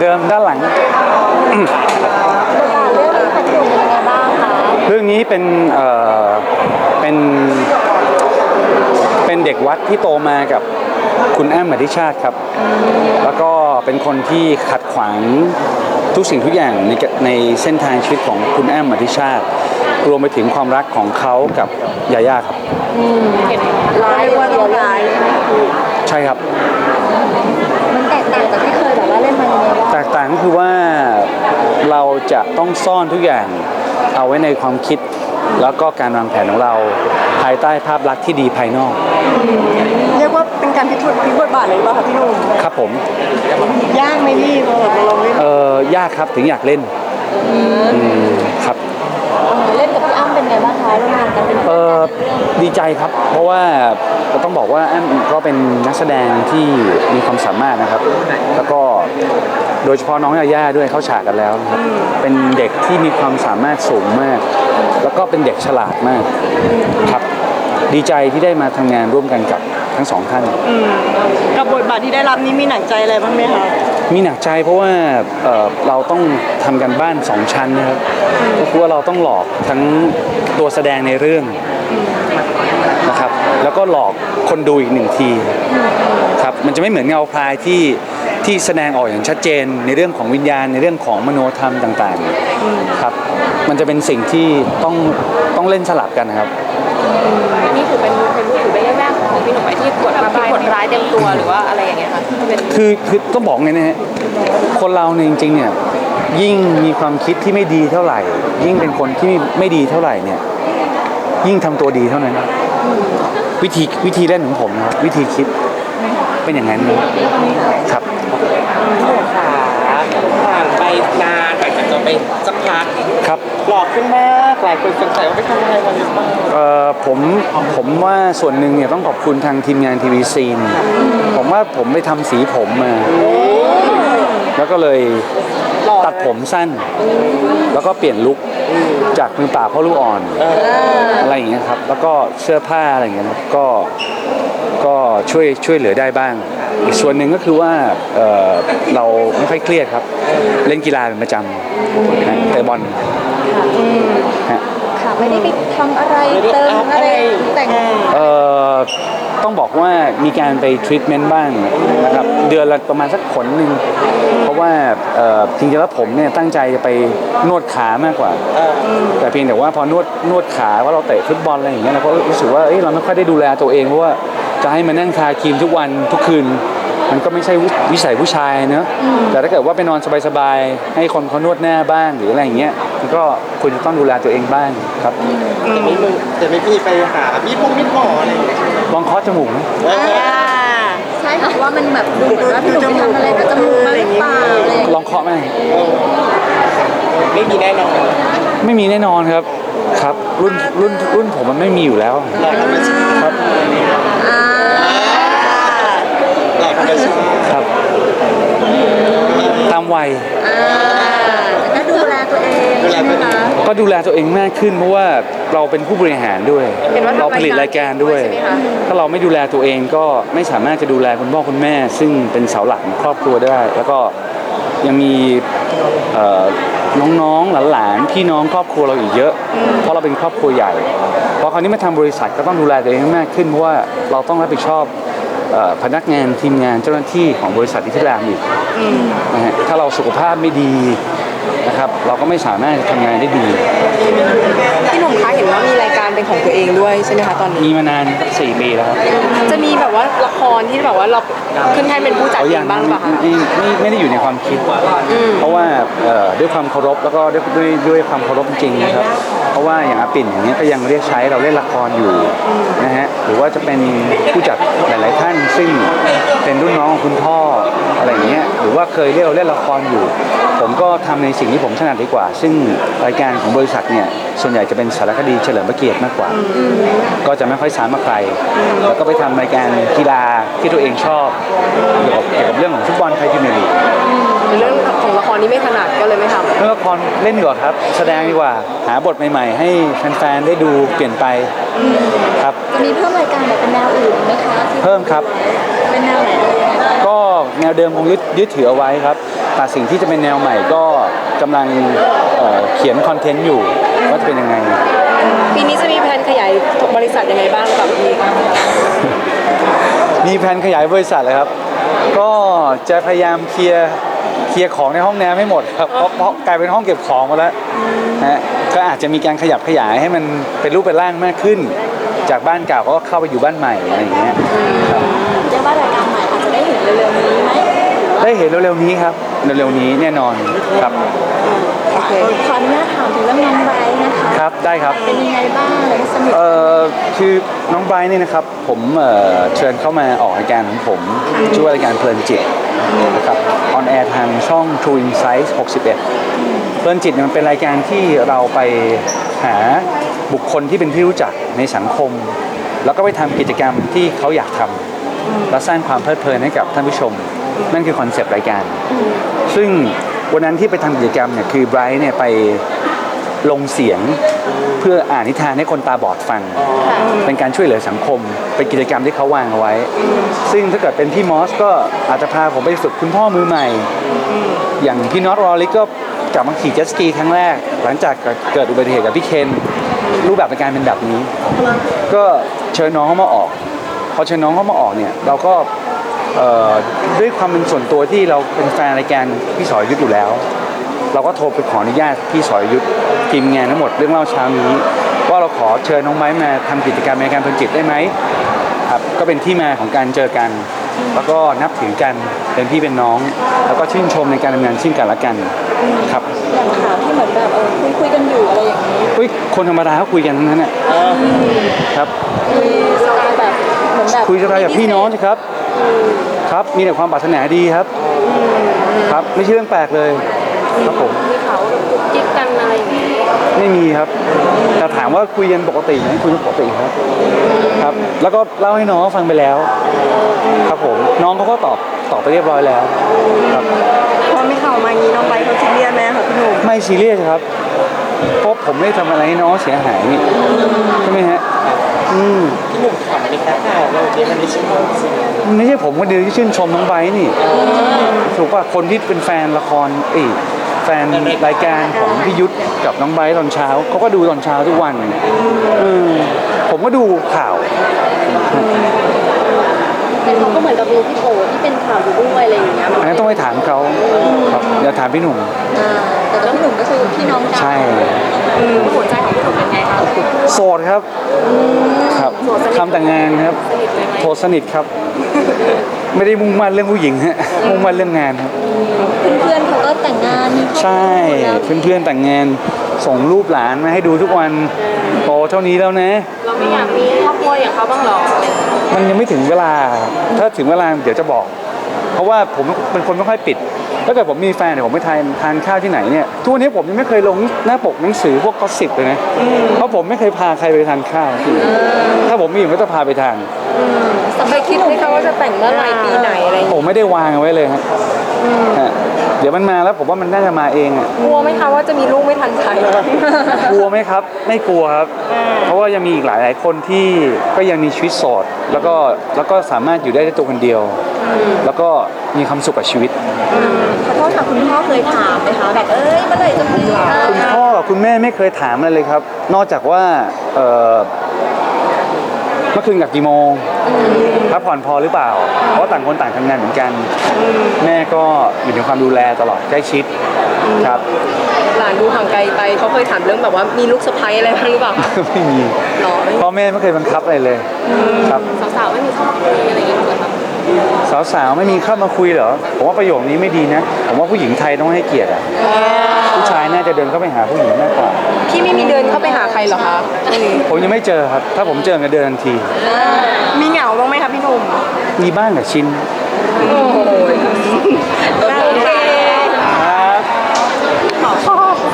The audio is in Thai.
เดิมด้านหลังบทบาทเรื่องนี้ของหนูเป็นยังไงบ้างคะเรื่องนี้เป็นเอ่อเป็นเป็นเด็กวัดที่โตมากับคุณแอมอธิชาติครับ แล้วก็เป็นคนที่ขัดขวางทุกสิ่งทุกอย่างในในเส้นทางชีวิตของคุณแอมอธิชาติ รวมไปถึงความรักของเขากับยาย่าครับ ร้ายว่าเราร้าย ใช่ครับ กต่างก็คือว่าเราจะต้องซ่อนทุกอย่างเอาไว้ในความคิด แล้วก็การวางแผนของเราภายใต้ภาพลักษณ์ที่ดีภายนอก เรียกว่าเป็นการพิสูจน์พลิกบทบาทเลยหรือเปล่าคะพี่หนุ่มครับผม ยากไหมพี่พอแบบเราลองเล่นเออยากครับถึงอยากเล่นอืมครับ เล่นกับพี่อ้ำ เป็นไงบ้างคะร่วมงานกันเป็นเออดีใจครับ เพราะว่าต้องบอกว่าแอมก็เป็นนักแสดงที่มีความสามารถนะครับ แล้วก็โดยเฉพาะน้องยาย่าด้วยเข้าฉากกันแล้วนะครับเป็นเด็กที่มีความสามารถสูงมาก แล้วก็เป็นเด็กฉลาดมากครับ ดีใจที่ได้มาทำงานร่วมกันกับ ทั้งสองท่านกับบทบาทที่ได้รับนี้มีหนักใจอะไรบ้างไหมคะ มีหนักใจเพราะว่าเอ่อเราต้องทำกันบ้านสองชั้นนะครับก็คือว่าเราต้องหลอกทั้งตัวแสดงในเรื่องนะครับ แล้วก็หลอกคนดูอีกหนึ่งทีครับมันจะไม่เหมือนเงาพรายที่ที่แสดงออกอย่างชัดเจนในเรื่องของวิญญาณในเรื่องของมโนธรรมต่างๆครับ มันจะเป็นสิ่งที่ต้องต้องเล่นสลับกันนะครับ อันนี้ถือเป็นเป็นถือเป็นเรื่องแรก ของพี่หนุ่มไหมที่กดมาเป็นกดร้ายเต็มตัวหรือว่าอะไรอย่างเงี้ยค่ะเป็นคือคือต้องบอกไงนะฮะคนเราเนี่ยจริงๆเนี่ยยิ่งมีความคิดที่ไม่ดีเท่าไหร่ ยิ่งเป็นคนที่ไม่ดีเท่าไหร่เนี่ยยิ่งทำตัวดีเท่านั้น วิธีวิธีเล่นของผมนะครับวิธีคิดเป็นอย่างนั้นครับผ่านไปนานหลังจากจบ ไปสักพักครับ หลอกขึ้นมากหลายคนสงสัยว่าไปทำอะไรมาหรือเปล่าเอ่อผมผมว่าส่วนหนึ่งเนี่ยต้องขอบคุณทางทีมงานทีวีซีนผมว่าผมไปทำสีผมมา แล้วก็เลยตัดผมสั้น แล้วก็เปลี่ยนลุคจากมือเปล่าพ่อลูกอ่อน อะไรอย่างเงี้ยครับ แล้วก็เสื้อผ้าอะไรอย่างเงี้ยครับก็ ก็ช่วยช่วยเหลือได้บ้าง อีกส่วนหนึ่งก็คือว่าเเราไม่ค่อยเครียดครับ เล่นกีฬาเป็นประจำเตะบอลฮะค่ะ ไม่ได้ไปทำอะไรเติมอะไรแต่งเอ่อต้องบอกว่ามีการไปทรีทเมนต์บ้างนะครับเดือนละประมาณสักขนหนึ่งเพราะว่าเอ่อจริงๆแล้วผมเนี่ยตั้งใจจะไปนวดขามากกว่า แต่เพียงแต่ว่าพอนวดนวดขาว่าเราเตะฟุตบอลอะไรอย่างเงี้ยเราก็รู้สึกว่าเอ้ยเราไม่ค่อยได้ดูแลตัวเองเพราะว่าจะให้มานั่งทาครีมทุกวันทุกคืน มันก็ไม่ใช่วิวิสัยผู้ชายเนอะแต่ถ้าเกิดว่าไปนอนสบายๆให้คนเขานวดหน้าบ้างหรืออะไรอย่างเงี้ยมันก็ควรจะต้องดูแลตัวเองบ้างครับแต่ไม่มีแต่ไม่มีไปหามีดพงมีดหมออะไรอย่างเงี้ยลองเคาะจมูกไหมใช่ค่ะว่ามันแบบดูเหมือนว่าพี่หนุ่มไปทำอะไรกับจมูกมาหรือเปล่าอะไรอย่างเงี้ยลองเคาะไหมไม่มีแน่นอน ไม่มีแน่นอนครับครับ รุ่นรุ่นรุ่นผมมันไม่มีอยู่แล้วหลอกธรรมชาติครับอ่าหลอ กธรรมชาติครับตามวัยอ่าแต่ก็ดูแลตัวเองใช่ไหมคะก็ดูแลตัวเองมากขึ้น เพราะว่าเราเป็นผู้บริหารด้วย เห็นว่าทำเราผลิตรายการด้วยใช่ไหมคะ ถ้าเราไม่ดูแลตัวเองก็ไม่สามารถจะดูแลคุณพ่อคุณแม่ ซึ่งเป็นเสาหลักของครอบครัวได้ แล้วก็ยังมีเอ่อน้องๆหลานๆพี่น้องครอบครัวเราอีกเยอะ เพราะเราเป็นครอบครัวใหญ่พอคราวนี้มาทำบริษัทก็ต้องดูแลตัวเองให้มากขึ้นเพราะว่าเราต้องรับผิดชอบเอ่อ พนักงานทีมงานเจ้าหน้าที่ของบริษัทที่ที่รามอีกนะฮะถ้าเราสุขภาพไม่ดีนะครับ เราก็ไม่สามารถทำงานได้ดี พี่หนุ่มคะเห็นว่ามีรายการเป็นของตัวเองด้วยใช่ไหมคะตอนนี้ มีมานานสี่ปีแล้วครับจะมีแบบว่าละครที่แบบว่าเราขึ้นให้เป็นผู้จัดเขาเอยังงบ้างหรือเปล่าคะไม่ไม่ไม่ได้อยู่ในความคิด เพราะว่าเอ่อด้วยความเคารพแล้วก็ด้วยด้วยด้วยความเคารพจริงๆนะครับ เพราะว่าอย่างอาปิ่นอย่างเงี้ยก็ยังเรียกใช้เราเล่นละครอยู่นะฮะหรือว่าจะเป็นผู้จัดหลาย ๆ ท่านซึ่งเป็นรุ่นน้องของคุณพ่ออะไรอย่างเงี้ยหรือว่าเคยเรียกเราเล่นละครอยู่ ผมก็ทำในสิ่งที่ผมถนัดดีกว่า ซึ่งรายการของบริษัทเนี่ยส่วนใหญ่จะเป็นสารคดีเฉลิมพระเกียรติมากกว่า ก็จะไม่ค่อยซ้ำมาใครแล้วก็ไปทำรายการกีฬาที่ตัวเองชอบเกี่ยวกับเกี่ยวกับเรื่องของฟุตบอลไทยพรีเมียร์ลีกเรื่องของละครนี้ไม่ถนัดก็เลยไม่ทำเรื่องละครเล่นดีกว่าครับ แสดงดีกว่าหาบทใหม่ ๆ ให้แฟนๆได้ดูเปลี่ยนไปครับ จะมีเพิ่มรายการแบบเป็นแนวอื่นไหมคะที่เพิ่มครับ เป็นแนวไหนอะไรยังไงบ้างก็แนวเดิมคงยึดยึดถือเอาไว้ครับ แต่สิ่งที่จะเป็นแนวใหม่ก็กำลังเอ่อเขียนคอนเทนต์อยู่ว่าจะเป็นยังไง ปีนี้จะมีแผนขยายบริษัทยังไงบ้างหรือเปล่าพี่มีแผนขยายบริษัทเลยครับ ก็จะพยายามเคลียร์เคลียร์ของในห้องน้ำให้หมดครับเพราะเพราะกลายเป็นห้องเก็บของหมาแล้วนะฮะก็ อาจจะมีการขยับขยายให้มันเป็นรูปเป็นร่างมากขึ้น จากบ้านเก่าก็เข้าไปอยู่บ้านใหม่อะไรอย่างเงี้ยเรียกว่ารายการใหม่อาจจะได้เห็นเร็วๆนี้ไหมได้เห็นเร็วๆนี้ครับเร็วๆนี้แน่นอนครับโอเคขออนุญาตถามถึงเรื่องน้องไบรท์นะคะครับได้ครับเป็นยังไงบ้างอะไรสนิทเอ่อคือน้องไบรท์เนี่ยนะครับผมเอ่อเชิญเข้ามาออกรายการของผมชื่อว่ารายการเพลินจิตนะครับออนแอร์ทางช่อง True Insight 61 เพลินจิตมันเป็นรายการที่เราไปหาบุคคลที่เป็นที่รู้จักในสังคม แล้วก็ไปทำกิจกรรมที่เขาอยากทำและสร้างความเพลิดเพลินให้กับท่านผู้ชม นั่นคือคอนเซปต์รายการ ซึ่งวันนั้นที่ไปทำกิจกรรมเนี่ยคือไบรท์เนี่ยไปลงเสียงเพื่ออ่านนิทานให้คนตาบอดฟัง เป็นการช่วยเหลือสังคม เป็นกิจกรรมที่เขาวางเอาไว้ ซึ่งถ้าเกิดเป็นพี่มอสก็อาจจะพาผมไปฝึกคุณพ่อมือใหม่ อย่างพี่น็อตรอลิกก็ กลับมาขี่เจ็ตสกีครั้งแรก หลังจากเกิดอุบัติเหตุกับพี่เคนรูปแบบในการเป็นแบบนี้ ก็เชิญน้องเขามาออก พอเชิญน้องเขามาออกเนี่ยเราก็ด้วยความเป็นส่วนตัวที่เราเป็นแฟนรายการพี่สอยยุทธอยู่แล้ว เราก็โทรไปขออนุญาตพี่สอยยุทธทีมงานทั้งหมดเรื่องเล่าเช้านี้ ว่าเราขอเชิญน้องไม้มาทำกิจกรรมในการเพลินจิตได้ไหมครับก็เป็นที่มาของการเจอกัน แล้วก็นับถือกันเป็นพี่เป็นน้อง แล้วก็ชื่นชมในการทำงานซึ่งกันและกัน ครับอย่างข่าวที่เหมือนแบบเออคุยคุยๆกันอยู่อะไรอย่างนี้อุ้ยคนธรรมดาเขาคุยกันทั้งนั้นน่ะครับคุยสไตล์แบบเหมือนแบบคุยสไตล์แบบพี่น้องสิครับ ครับมีแต่ความปรารถนาดีครับ ครับไม่ใช่เรื่องแปลกเลยครับผมมีเขากุ๊กกิ๊กกันอะไรอย่างนี้ไม่มีครับ แต่ถามว่าคุยกันปกติไหมคุยกันปกติครับครับ แล้วก็เล่าให้น้องเขาฟังไปแล้ว ครับผมน้องเขาก็ตอบ ตอบไปเรียบร้อยแล้วครับพอมีข่าวมาอย่างนี้น้องไบร์ทเขาซีเรียสไหมคะพี่หนุ่มไม่ซีเรียสครับเพราะผมไม่ได้ทำอะไรให้น้องเสียหายนี่ใช่ไหมฮะอืมพี่หนุ่มขำไหมคะข่าวเราเนี่ยมันไม่ใช่ความจริงไม่ใช่ผมคนเดียวที่ชื่นชมน้องไบร์ทนี่ถูกป่ะคนที่เป็นแฟนละครเอ้ยแฟนรายการของพี่ยุทธกับน้องไบร์ทตอนเช้าเขาก็ดูตอนเช้าทุกวันเออผมก็ดูข่าวแต่เขาก็เหมือนกับมีพี่โอที่เป็น ข่าวอยู่ด้วยอะไรอย่างเงี้ยอันนั้นต้องไปถามเขาครับอย่าถามพี่หนุ่มอ่าแต่ก็พี่หนุ่มก็คือพี่น้องกันใช่หัวใจของพี่หนุ่มเป็นไงคะโสดครับครับทำแต่งงานครับสนิทเลยไหมโทรสนิทครับ ไม่ได้มุ่งมั่นเรื่องผู้หญิงฮะมุ่งมั่นเรื่องงานครับเพื่อนๆเขาก็แต่งงานมีครอบครัวใช่หมดแล้วเพื่อนๆแต่งงานส่งรูปหลานมาให้ดูทุกวันโตเท่านี้แล้วนะ เราไม่อยากมีครอบครัวอย่างเขาบ้างหรอ มันยังไม่ถึงเวลา ถ้าถึงเวลาเดี๋ยวจะบอกเพ ราะว่าผมเป็นคนไม่ค่อยปิด ถ้าเกิดผมมีแฟนเนี่ยผมไปทานทานข้าวที่ไหนเนี่ยทุกวันนี้ผมยังไม่เคยลงหน้าปกหนังสือพวกก็สิบเลยนะเพราะผมไม่เคยพาใครไปทานข้าวถ้าผมมีผมก็จะพาไปทานเคยคิดไหมคะว่าจะแต่งเมื่อไหร่ปีไหนอะไรอย่างผเงี้ยมไม่ได้วางเอาไว้เลยฮะฮะเดี๋ยวมันมาแล้วผมว่ามันน่าจะมาเองอะกลัวไหมคะว่าจะมีลูกไม่ทันใครกลัวไหมครับ ไม่กลัวครับ เพราะว่ายังมีอีกหลายหลายๆคนที่ก็ยังมีชีวิตโสดแล้วก็แล้วก็สามารถอยู่ได้ด้วยตัวคนเดียว แล้วก็มีความสุขกับชีวิต ขอโทษค่ะคุณพ่อเคยถามไหมคะแบบเอ้ยเมื่อไหร่จะมีอะคุณพ่อกับคุณแม่ไม่เคยถามอะไรเลยครับ นอกจากว่าเอ่อเมื่อคืนกลับกี่โมงพักผ่อนพอหรือเปล่า เพราะต่างคนต่างทำงานเหมือนกัน แม่ก็อยู่ในความดูแลตลอดใกล้ชิดครับ หลานดูห่างไกลไปเขาเคยถามเรื่องแบบว่ามีลูกสะใภ้อะไรบ้างหรือเปล่าคะไม่มีหรอไม่พ่อแม่ไม่เคยบังคับอะไรเลยครับ สาวๆไม่มีเข้ามาคุยอะไรอย่างเงี้ยเหรอคะ สาวๆไม่มีเข้ามาคุยเหรอ ผมว่าประโยคนี้ไม่ดีนะ ผมว่าผู้หญิงไทยต้องให้เกียรติอะผู้ชายน่าจะเดินเข้าไปหาผู้หญิงมากกว่า พี่ไม่มีเดินเข้าไปหาใครเหรอคะช่วงนี้ผมยังไม่เจอครับ ถ้าผมเจอกันเดินทันที มีเหงาบ้างไหมคะพี่หนุ่ม มีบ้างแต่ชินโอ้โหโอเค